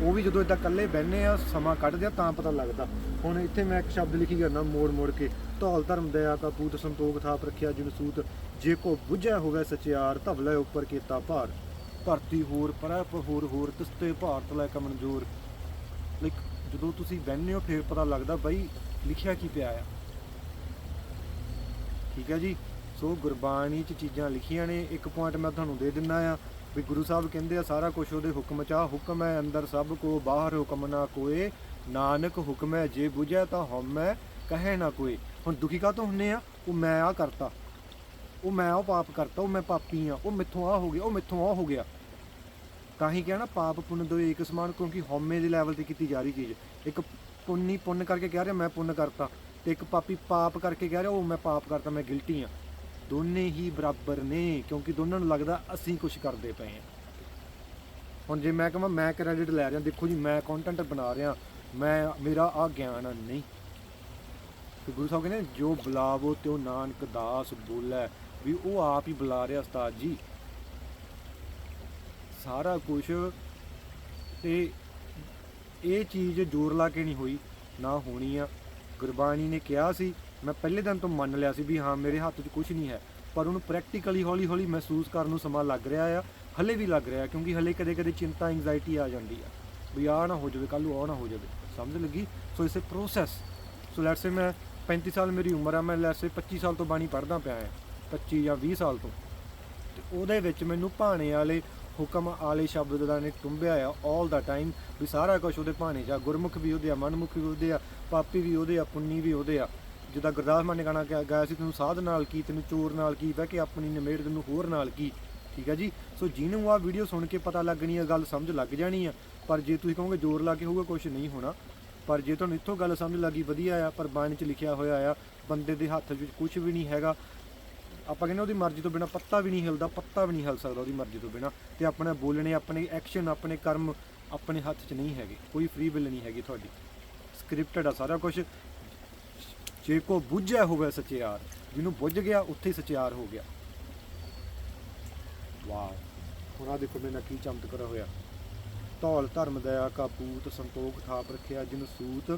A: ਉਹ ਵੀ ਜਦੋਂ ਇਦਾਂ ਇਕੱਲੇ ਬਹਿੰਦੇ ਆ, ਸਮਾਂ ਕੱਢਦੇ ਆ, ਤਾਂ ਪਤਾ ਲੱਗਦਾ। ਹੁਣ ਇੱਥੇ ਮੈਂ ਇੱਕ ਸ਼ਬਦ ਲਿਖੀ ਜਾਂਦਾ ਮੋੜ ਮੋੜ ਕੇ। ਧੌਲ, ਧਰਮ, ਦਇਆ ਕਾ ਪੂਤ ਸੰਤੋਖ, ਥਾਪ ਰੱਖਿਆ ਜਿਨ ਸੂਤ। ਜੇ ਕੋ ਬੁਝਿਆ ਹੋਵੇ ਸਚਿਆਰ ਧਵਲੇ ਉੱਪਰ ਕੀਤਾ ਭਾਰ। ਭਰਤੀ ਹੋਰ ਪਰੈ ਹੋਰ ਹੋਰ, ਤਿਸਤੇ ਭਾਰਤ ਲੈ ਕਮਨਜੋਰ ਲਾਈਕ ਜਦੋਂ ਤੁਸੀਂ ਬਹਿੰਦੇ ਹੋ, ਫਿਰ ਪਤਾ ਲੱਗਦਾ ਬਈ ਲਿਖਿਆ ਕੀ ਪਿਆ ਆ। ਠੀਕ ਹੈ ਜੀ? ਸੋ ਗੁਰਬਾਣੀ 'ਚ ਚੀਜ਼ਾਂ ਲਿਖੀਆਂ ਨੇ। ਇੱਕ ਪੁਆਇੰਟ ਮੈਂ ਤੁਹਾਨੂੰ ਦੇ ਦਿੰਦਾ ਆ ਵੀ ਗੁਰੂ ਸਾਹਿਬ ਕਹਿੰਦੇ ਆ, ਸਾਰਾ ਕੁਝ ਉਹਦੇ ਹੁਕਮ 'ਚ ਆ। ਹੁਕਮ ਹੈ ਅੰਦਰ ਸਭ ਕੋ, ਬਾਹਰ ਹੁਕਮ ਨਾ ਕੋਏ। ਨਾਨਕ ਹੁਕਮ ਹੈ, ਜੇ ਬੁਝੈ ਤਾਂ ਹਉਮੈ ਕਹੇ ਨਾ ਕੋਏ। ਹੁਣ ਦੁਖੀ ਕਾ ਤੋਂ ਹੁੰਨੇ ਆ? ਉਹ ਮੈਂ ਆ ਕਰਤਾ। ਉਹ ਮੈਂ ਉਹ ਪਾਪ ਕਰਤਾ, ਉਹ ਮੈਂ ਪਾਪੀ ਆ। ਉਹ ਮਿੱਥੋਂ ਆ ਹੋ ਗਿਆ, ਉਹ ਮਿੱਥੋਂ ਆ ਹੋ ਗਿਆ। ਤਾਂ ਹੀ ਕਿਹਾ ਨਾ ਪਾਪ ਪੁੰਨ ਦੋਏ ਇੱਕ ਸਮਾਨ, ਕਿਉਂਕਿ ਹਉਮੈ ਦੇ ਲੈਵਲ ਤੇ ਕੀਤੀ ਜਾ ਰਹੀ ਚੀਜ਼। ਇੱਕ ਪੁੰਨੀ ਪੁੰਨ ਕਰਕੇ ਕਹਿ ਰਿਹਾ, ਮੈਂ ਪੁੰਨ ਕਰਤਾ। ਤੇ ਇੱਕ ਪਾਪੀ ਪਾਪ ਕਰਕੇ ਕਹਿ ਰਿਹਾ, ਉਹ ਮੈਂ ਪਾਪ ਕਰਤਾ, ਮੈਂ ਗਿਲਟੀ ਆ ਦੋਨੇ ਹੀ ਬਰਾਬਰ ਨੇ, ਕਿਉਂਕਿ ਦੋਨਾਂ ਨੂੰ ਲੱਗਦਾ ਅਸੀਂ ਕੁਝ ਕਰਦੇ ਪਏ ਹਾਂ। ਹੁਣ ਜੇ ਮੈਂ ਕਹਾਂ, ਮੈਂ ਕ੍ਰੈਡਿਟ ਲੈ ਰਿਹਾ, ਦੇਖੋ ਜੀ, ਮੈਂ ਕੰਟੈਂਟ ਬਣਾ ਰਿਹਾ, ਮੈਂ, ਮੇਰਾ ਆ ਗਿਆਨ ਨਹੀਂ। ਤੇ ਗੁਰੂ ਸਾਹਿਬ ਕਹਿੰਦੇ ਜੋ ਬੁਲਾਵੋ ਤਿਉ ਨਾਨਕ ਦਾਸ ਬੋਲੇ, ਵੀ ਉਹ ਆਪ ਹੀ ਬੁਲਾ ਰਿਹਾ ਉਸਤਾਦ ਜੀ। ਸਾਰਾ ਕੁਝ ਤੇ ਇਹ ਚੀਜ਼ ਜ਼ੋਰ ਲਾ ਕੇ ਨਹੀਂ ਹੋਈ, ਨਾ ਹੋਣੀ ਆ। ਗੁਰਬਾਣੀ ਨੇ ਕਿਹਾ ਸੀ, ਮੈਂ ਪਹਿਲੇ ਦਿਨ ਤੋਂ ਮੰਨ ਲਿਆ ਸੀ ਵੀ ਹਾਂ, ਮੇਰੇ ਹੱਥ 'ਚ ਕੁਝ ਨਹੀਂ ਹੈ, ਪਰ ਉਹਨੂੰ ਪ੍ਰੈਕਟੀਕਲੀ ਹੌਲੀ ਹੌਲੀ ਮਹਿਸੂਸ ਕਰਨ ਨੂੰ ਸਮਾਂ ਲੱਗ ਰਿਹਾ ਆ, ਹਲੇ ਵੀ ਲੱਗ ਰਿਹਾ, ਕਿਉਂਕਿ ਹਲੇ ਕਦੇ ਕਦੇ ਚਿੰਤਾ ਐਂਜ਼ਾਈਟੀ ਆ ਜਾਂਦੀ ਆ, ਵੀ ਆ ਨਾ ਹੋ ਜਾਵੇ ਕੱਲ ਨੂੰ ਆ ਨਾ ਹੋ ਜਾਵੇ। ਸਮਝ ਲੱਗੀ? ਸੋ ਇਸੇ ਪ੍ਰੋਸੈਸ ਸੋ ਲੈਟਸ ਸੇ ਮੈਂ 35 ਸਾਲ ਮੇਰੀ ਉਮਰ ਆ, ਮੈਂ ਲੈਟਸ ਸੇ 25 ਸਾਲ ਤੋਂ ਬਾਣੀ ਪੜ੍ਹਦਾ ਪਿਆ ਆ 25 ਜਾਂ 20 ਸਾਲ ਤੋਂ। ਤੇ ਉਹਦੇ ਵਿੱਚ ਮੈਨੂੰ ਭਾਣੇ ਵਾਲੇ ਹੁਕਮ ਆਲੇ ਸ਼ਬਦ ਦਾ ਨੇ ਟੁੰਬਿਆ ਆ 올 ਦਾ ਟਾਈਮ ਵੀ ਸਾਰਾ ਕੁਝ ਉਹਦੇ ਭਾਣੇ 'ਚ ਆ। ਗੁਰਮੁਖ ਵੀ ਉਹਦੇ ਆ, ਮਨਮੁਖ ਵੀ ਉਹਦੇ ਆ, ਪਾਪੀ ਵੀ ਉਹਦੇ ਆ, ਪੁੰਨੀ ਵੀ ਉਹਦੇ ਆ। ਜਿੱਦਾਂ ਗੁਰਦਾਸ ਮਾਨ ਨੇ ਗਾਣਾ ਗਾਇਆ ਸੀ, ਤੈਨੂੰ ਸਾਧ ਨਾਲ ਕੀ, ਤੈਨੂੰ ਚੋਰ ਨਾਲ ਕੀ, ਬਹਿ ਕੇ ਆਪਣੀ ਨਿਮੇੜ ਤੈਨੂੰ ਹੋਰ ਨਾਲ ਕੀ? ਠੀਕ ਹੈ ਜੀ? ਸੋ ਜਿਹਨੂੰ ਆ ਵੀਡੀਓ ਸੁਣ ਕੇ ਪਤਾ ਲੱਗਣੀ ਆ, ਗੱਲ ਸਮਝ ਲੱਗ ਜਾਣੀ ਆ। ਪਰ ਜੇ ਤੁਸੀਂ ਕਹੋਗੇ ਜ਼ੋਰ ਲਾ ਕੇ ਹੋਊਗਾ ਕੁਝ ਨਹੀਂ ਹੋਣਾ। ਪਰ ਜੇ ਤੁਹਾਨੂੰ ਇੱਥੋਂ ਗੱਲ ਸਮਝ ਲੱਗੀ, ਵਧੀਆ ਆ, ਪਰ ਬਾਣੀ 'ਚ ਲਿਖਿਆ ਹੋਇਆ ਆ, ਬੰਦੇ ਦੇ ਹੱਥ ਵਿੱਚ ਕੁਝ ਵੀ ਨਹੀਂ ਹੈਗਾ। ਆਪਾਂ ਕਹਿੰਦੇ ਉਹਦੀ ਮਰਜ਼ੀ ਤੋਂ ਬਿਨਾ ਪੱਤਾ ਵੀ ਨਹੀਂ ਹਿਲਦਾ, ਪੱਤਾ ਵੀ ਨਹੀਂ ਹਿਲ ਸਕਦਾ ਉਹਦੀ ਮਰਜ਼ੀ ਤੋਂ ਬਿਨਾ। ਤੇ ਆਪਣੇ ਬੋਲਣੇ, ਆਪਣੇ ਐਕਸ਼ਨ ਆਪਣੇ ਕਰਮ ਆਪਣੇ ਹੱਥ 'ਚ ਨਹੀਂ ਹੈਗੇ। ਕੋਈ ਫ੍ਰੀ ਵਿਲ ਨਹੀਂ ਹੈਗੀ ਤੁਹਾਡੀ। ਸਕ੍ਰਿਪਟਡ ਆ ਸਾਰਾ ਕੁਝ ਜੇ ਕੋ ਬੁੱਝਿਆ ਹੋਵੇ ਸਚਿਆਰ, ਜਿਹਨੂੰ ਬੁੱਝ ਗਿਆ, ਉੱਥੇ ਹੀ ਸਚਿਆਰ ਹੋ ਗਿਆ। ਵਾਓ। ਹੁਣ ਆ ਦੇਖੋ ਮੇਰੇ ਕੀ ਚਮਤਕਾਰ ਹੋਇਆ। ਧੌਲ ਧਰਮ, ਦਇਆ ਕਾਪੂਤ ਸੰਤੋਖ ਥਾਪ ਰੱਖਿਆ, ਜਿਨ ਸੂਤ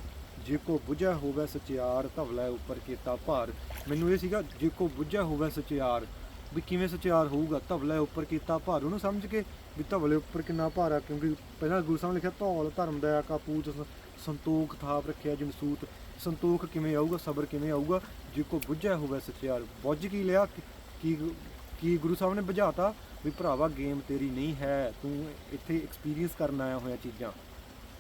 A: ਜੇ ਕੋ ਬੁਝਿਆ ਹੋਵੇ ਸਚਿਆਰ ਧਵਲਾ ਉੱਪਰ ਕੀਤਾ ਭਾਰ। ਮੈਨੂੰ ਇਹ ਸੀਗਾ, ਜੇ ਕੋ ਬੁਝਿਆ ਹੋਵੇ ਸਚਿਆਰ, ਵੀ ਕਿਵੇਂ ਸਚਿਆਰ ਹੋਊਗਾ? ਧਵਲਾ ਉੱਪਰ ਕੀਤਾ ਭਾਰ। ਉਹਨੂੰ ਸਮਝ ਕੇ ਵੀ ਧਵਲੇ ਉੱਪਰ ਕਿੰਨਾ ਭਾਰ ਆ, ਕਿਉਂਕਿ ਪਹਿਲਾਂ ਗੁਰੂ ਸਾਹਿਬ ਨੇ ਲਿਖਿਆ, ਧੌਲ ਧਰਮ ਦਾ ਕਾਪੂ ਸੰਤੋਖ ਥਾਪ ਰੱਖਿਆ ਜਿਨ ਸੰਤੋਖ ਕਿਵੇਂ ਆਊਗਾ? ਸਬਰ ਕਿਵੇਂ ਆਊਗਾ? ਜੇ ਕੋ ਬੁਝਿਆ ਹੋਵੇ ਸਚਿਆਰ। ਬੁੱਝ ਕੀ ਲਿਆ? ਕੀ ਕੀ ਗੁਰੂ ਸਾਹਿਬ ਨੇ ਬੁਝਾਤਾ? ਵੀ ਭਰਾਵਾ, ਗੇਮ ਤੇਰੀ ਨਹੀਂ ਹੈ। ਤੂੰ ਇੱਥੇ ਐਕਸਪੀਰੀਅੰਸ ਕਰਨ ਆਇਆ ਹੋਇਆ ਚੀਜ਼ਾਂ।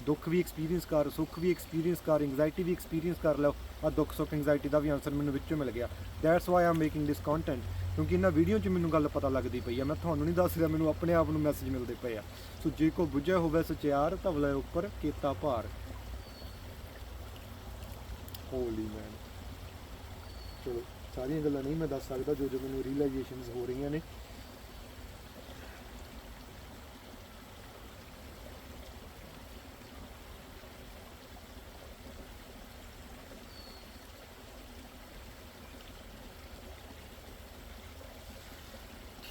A: ਦੁੱਖ ਵੀ ਐਕਸਪੀਰੀਅੰਸ ਕਰ, ਸੁੱਖ ਵੀ ਐਕਸਪੀਰੀਅੰਸ ਕਰ ਐਂਗਜ਼ਾਇਟੀ ਵੀ ਐਕਸਪੀਰੀਅੰਸ ਕਰ ਲਓ ਆ ਦੁੱਖ ਸੁੱਖ ਐਂਗਜ਼ਾਇਟੀ ਦਾ ਵੀ ਆਨਸਰ ਮੈਨੂੰ ਵਿੱਚੋਂ ਮਿਲ ਗਿਆ। That's why I'm making this content ਕਿਉਂਕਿ ਇਹਨਾਂ ਵੀਡੀਓ 'ਚ ਮੈਨੂੰ ਗੱਲ ਪਤਾ ਲੱਗਦੀ ਪਈ ਆ। ਮੈਂ ਤੁਹਾਨੂੰ ਨਹੀਂ ਦੱਸ ਰਿਹਾ, ਮੈਨੂੰ ਆਪਣੇ ਆਪ ਨੂੰ ਮੈਸੇਜ ਮਿਲਦੇ ਪਏ ਆ। ਸੋ ਜੇ ਕੋ ਬੁੱਝਿਆ ਹੋਵੇ ਸਚਿਆਰ ਧਵਲੇ ਉੱਪਰ ਕੀਤਾ ਭਾਰ। ਹੋਲੀ ਮੈਨ ਚਲੋ, ਸਾਰੀਆਂ ਗੱਲਾਂ ਨਹੀਂ ਮੈਂ ਦੱਸ ਸਕਦਾ ਜੋ ਜੋ ਮੈਨੂੰ ਰੀਅਲਾਈਜੇਸ਼ਨਸ ਹੋ ਰਹੀਆਂ ਨੇ।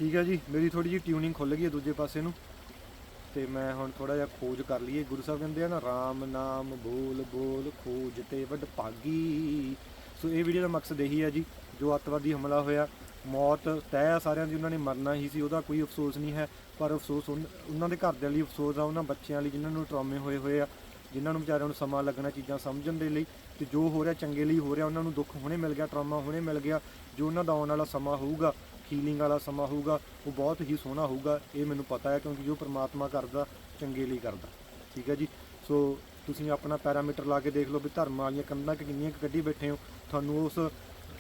A: ਠੀਕ ਹੈ ਜੀ, ਮੇਰੀ ਥੋੜੀ ਜਿਹੀ ਟਿਊਨਿੰਗ ਖੁੱਲ ਗਈ ਹੈ ਦੂਜੇ ਪਾਸੇ ਨੂੰ। ਤੇ ਮੈਂ ਹੁਣ ਥੋੜਾ ਜਿਹਾ ਖੋਜ ਕਰ ਲਈਏ। ਗੁਰੂ ਸਾਹਿਬ ਕਹਿੰਦੇ ਆ ਨਾ RAM ਨਾਮ ਬੋਲ ਬੋਲ ਖੋਜ ਤੇ ਵੱਡ ਭਾਗੀ ਸੋ ਇਹ ਵੀਡੀਓ ਦਾ ਮਕਸਦ ਇਹੀ ਹੈ ਜੀ, ਜੋ ਅੱਤਵਾਦੀ ਹਮਲਾ ਹੋਇਆ, ਮੌਤ ਤੈਅ ਸਾਰਿਆਂ ਦੀ, ਉਹਨਾਂ ਨੇ ਮਰਨਾ ਹੀ ਸੀ, ਉਹਦਾ ਕੋਈ ਅਫਸੋਸ ਨਹੀਂ ਹੈ। ਪਰ ਅਫਸੋਸ ਉਨ- ਉਹਨਾਂ ਦੇ ਘਰਦਿਆਂ ਲਈ ਅਫਸੋਸ ਆ, ਉਹਨਾਂ ਬੱਚਿਆਂ ਲਈ ਜਿਨ੍ਹਾਂ ਨੂੰ ਟਰਾਮੇ ਹੋਏ ਹੋਏ ਆ, ਜਿਨ੍ਹਾਂ ਨੂੰ ਵਿਚਾਰਿਆਂ ਨੂੰ ਸਮਾਂ ਲੱਗਣਾ ਚੀਜ਼ਾਂ ਸਮਝਣ ਦੇ ਲਈ। ਤੇ ਜੋ ਹੋ ਰਿਹਾ ਚੰਗੇ ਲਈ ਹੋ ਰਿਹਾ, ਉਹਨਾਂ ਨੂੰ ਦੁੱਖ ਹੁਣੇ ਮਿਲ ਗਿਆ ਟਰਾਮਾ ਹੁਣੇ ਮਿਲ ਗਿਆ। ਜੋ ਉਹਨਾਂ ਦਾ ਆਉਣ ਵਾਲਾ ਸਮਾਂ ਹੋਊਗਾ ਹੀਲਿੰਗ ਵਾਲਾ ਸਮਾਂ ਹੋਊਗਾ, ਉਹ ਬਹੁਤ ਹੀ ਸੋਹਣਾ ਹੋਊਗਾ, ਇਹ ਮੈਨੂੰ ਪਤਾ ਹੈ ਕਿਉਂਕਿ ਜੋ ਪ੍ਰਮਾਤਮਾ ਕਰਦਾ, ਚੰਗੇ ਲਈ ਕਰਦਾ। ਠੀਕ ਹੈ ਜੀ? ਸੋ ਤੁਸੀਂ ਆਪਣਾ ਪੈਰਾਮੀਟਰ ਲਾ ਕੇ ਦੇਖ ਲਓ ਵੀ ਧਰਮ ਵਾਲੀਆਂ ਕੰਧਾਂ ਕਿ ਕਿੰਨੀਆਂ ਕੁ ਕੱਢੀ ਬੈਠੇ ਹੋ। ਤੁਹਾਨੂੰ ਉਸ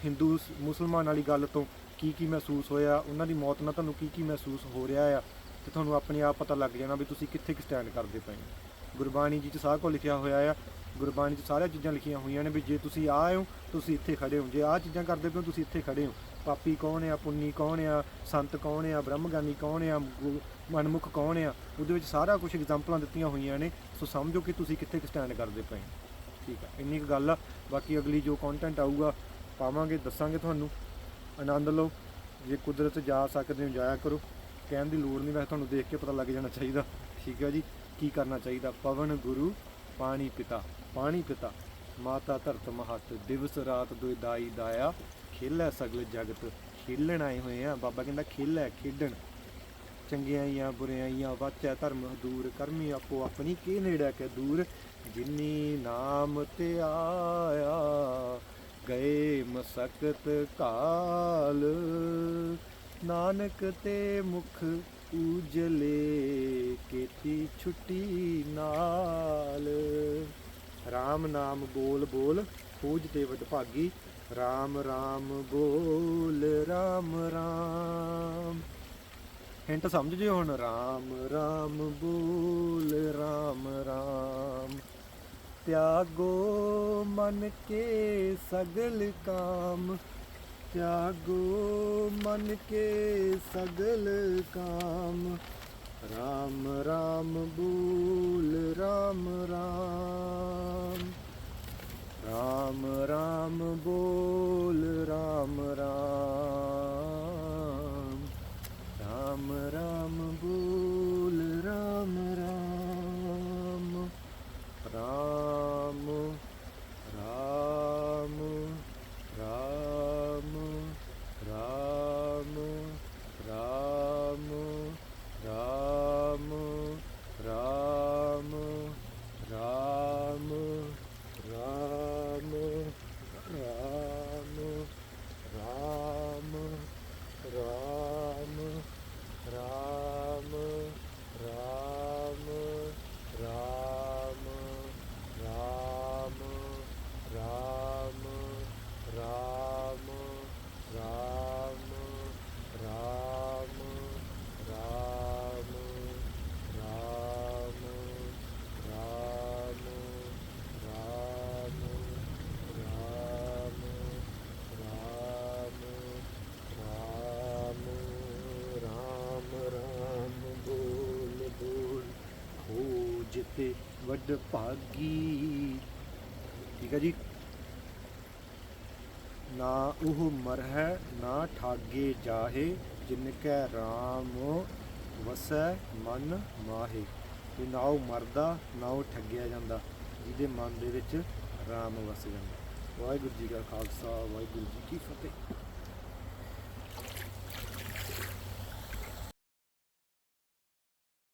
A: ਹਿੰਦੂ ਮੁਸਲਮਾਨ ਵਾਲੀ ਗੱਲ ਤੋਂ ਕੀ ਕੀ ਮਹਿਸੂਸ ਹੋਇਆ, ਉਹਨਾਂ ਦੀ ਮੌਤ ਨਾਲ ਤੁਹਾਨੂੰ ਕੀ ਕੀ ਮਹਿਸੂਸ ਹੋ ਰਿਹਾ ਆ, ਤੇ ਤੁਹਾਨੂੰ ਆਪਣੇ ਆਪ ਪਤਾ ਲੱਗ ਜਾਣਾ ਵੀ ਤੁਸੀਂ ਕਿੱਥੇ ਕਿ ਸਟੈਂਡ ਕਰਦੇ ਪਏ ਹੋ। ਗੁਰਬਾਣੀ ਜੀ ਚ ਸਾਰਾ ਕੁਝ ਲਿਖਿਆ ਹੋਇਆ ਆ। ਗੁਰਬਾਣੀ ਚ ਸਾਰੀਆਂ ਚੀਜ਼ਾਂ ਲਿਖੀਆਂ ਹੋਈਆਂ ਨੇ ਵੀ ਜੇ ਤੁਸੀਂ ਆਏ ਹੋ, ਤੁਸੀਂ ਇੱਥੇ ਖੜੇ ਹੋ। ਜੇ ਆਹ ਚੀਜ਼ਾਂ ਕਰਦੇ ਪਏ ਹੋ, ਤੁਸੀਂ ਇੱਥੇ ਖੜੇ ਹੋ। ਪਾਪੀ ਕੌਣ ਆ, ਪੁੰਨੀ ਕੌਣ ਆ, ਸੰਤ ਕੌਣ ਆ ਬ੍ਰਹਮਗਾਨੀ ਕੌਣ ਆ, ਗੁ- ਮਨਮੁਖ ਕੌਣ ਆ, ਉਹਦੇ ਵਿੱਚ ਸਾਰਾ ਕੁਝ ਐਗਜ਼ਾਮਪਲਾਂ ਦਿੱਤੀਆਂ ਹੋਈਆਂ ਨੇ। ਸੋ ਸਮਝੋ ਕਿ ਤੁਸੀਂ ਕਿੱਥੇ ਕਿ ਸਟੈਂਡ ਕਰਦੇ ਪਏ ਠੀਕ ਆ, ਇੰਨੀ ਕੁ ਗੱਲ ਆ। ਬਾਕੀ ਅਗਲੀ ਜੋ ਕੰਟੈਂਟ ਆਊਗਾ, ਪਾਵਾਂਗੇ, ਦੱਸਾਂਗੇ ਤੁਹਾਨੂੰ। ਆਨੰਦ ਲਓ। ਜੇ ਕੁਦਰਤ ਜਾ ਸਕਦੇ ਹੋ, ਜਾਇਆ ਕਰੋ। ਕਹਿਣ ਦੀ ਲੋੜ ਨਹੀਂ, ਵੈਸੇ ਤੁਹਾਨੂੰ ਦੇਖ ਕੇ ਪਤਾ ਲੱਗ ਜਾਣਾ ਚਾਹੀਦਾ। ਠੀਕ ਹੈ ਜੀ? ਕੀ ਕਰਨਾ ਚਾਹੀਦਾ? ਪਵਨ ਗੁਰੂ, ਪਾਣੀ ਪਿਤਾ। ਪਾਣੀ ਪਿਤਾ। ਮਾਤਾ ਧਰਤ ਮਹਤ। ਦਿਵਸ ਰਾਤ ਦੁਇ ਦਾਈ ਦਾਇਆ। ਖੇਲੈ ਸਗਲ ਜਗਤ। ਖੇਲਣ ਆਏ ਹੋਏ ਆ। ਬਾਬਾ ਕਹਿੰਦਾ ਖੇਲੈ ਖੇਡਣ। ਚੰਗਿਆਈਆਂ ਬੁਰਿਆਈਆਂ ਵਾਚੈ ਧਰਮ ਦੂਰ। ਕਰਮੀ ਆਪੋ ਆਪਣੀ ਕੇ ਨੇੜਾ ਕੇ ਦੂਰ। ਜਿਨੀ ਨਾਮ ਤੇ ਆਇਆ, ਗਏ ਮਸਕਤ ਕਾਲ। ਨਾਨਕ ਤੇ ਮੁਖ ਉਜਲੇ, ਕੀਤੀ ਛੁੱਟੀ ਨਾਲ। RAM ਨਾਮ ਬੋਲ ਬੋਲ, ਖੋਜ ਤੇ ਵਡ ਰਾਮ ਰਾਮ RAM ਬੋਲ ਰਾਮ RAM ਹਿੰਟ ਸਮਝ ਜਿਓ ਹੁਣ? ਰਾਮ ਰਾਮ ਬੋਲ ਰਾਮ RAM ਤਿਆਗੋ ਮਨ ਕੇ ਸਗਲ ਕਾਮ। ਤਿਆਗੋ ਮਨ ਕੇ ਸਗਲ ਕਾਮ। ਰਾਮ ਰਾਮ ਬੋਲ ਰਾਮ ਰਾਮ। ਰਾਮ ਰਾਮ ਬੋਲ ਰਾਮ ਰਾਮ ਵੱਡ ਭਾਗੀ ਠੀਕ ਹੈ ਜੀ। ਨਾ ਉਹ ਮਰ ਹੈ ਨਾ ਠਾਗੇ ਜਾਹੇ, ਜਿਨ ਕੈ RAM ਵਸੈ, ਮਨ ਮਾਹੇ। ਤੇ ਨਾ ਉਹ ਮਰਦਾ, ਨਾ ਉਹ ਠੱਗਿਆ ਜਾਂਦਾ, ਜਿਹਦੇ ਮਨ ਦੇ ਵਿੱਚ RAM ਵਸ ਜਾਂਦਾ। ਵਾਹਿਗੁਰੂ ਜੀ ਕਾ ਖਾਲਸਾ, ਵਾਹਿਗੁਰੂ ਜੀ ਕੀ ਫਤਿਹ।